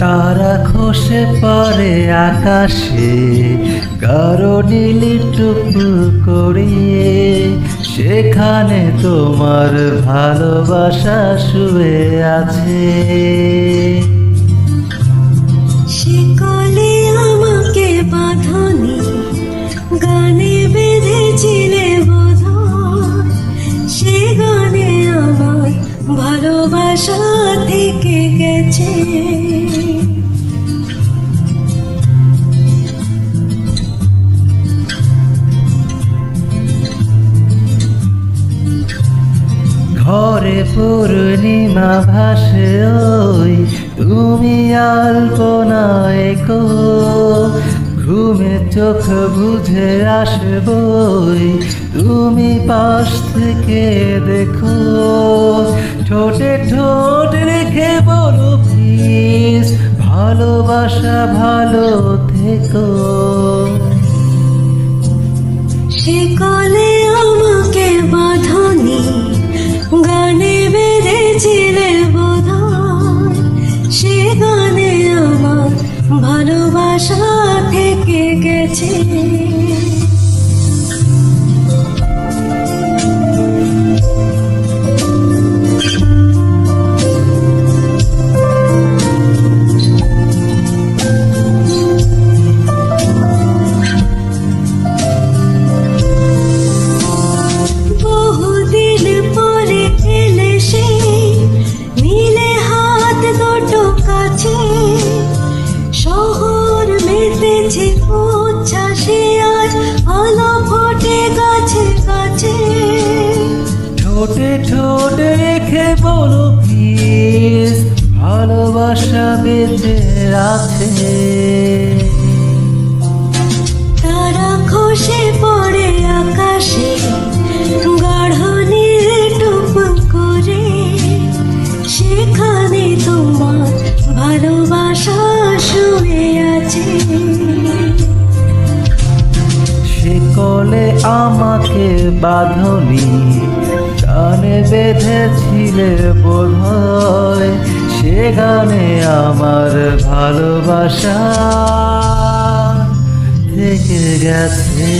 তারা খসে পড়ে আকাশে, গাঢ় নীলি টুকু করিয়ে, সেখানে তোমার ভালোবাসা শুয়ে আছে। শিকলে আমাকে গানে বেঁধেছিলে সে গানে আমার ভালোবাসা থেকে গেছে। ঘরে পূর্ণিমা ভাসে ওই, তুমি আলপনায় কো ঘুমে চোখ বুঝে আসবই তুমি পাশ থেকে দেখো। ঠোঁটে ঠোঁট রেখে বলো প্লিজ ভালোবাসা ভালো থেকো। শিকলে ভালোবাসা থেকে গেছে। ঠোঁটে ঠোঁটে রেখে বলো প্লিজ ভালোবাসা বেঁচে আছে তারা খসে পড়ে আকাশে গাঢ় নীল টুপ করে। সেখানে তোমার ভালোবাসা শুয়ে আছে। শিকলে আমাকে বাঁধনি গানে বেঁধেছিলে বোধহয় সে গানে আমার ভালোবাসা থেকে গেছে।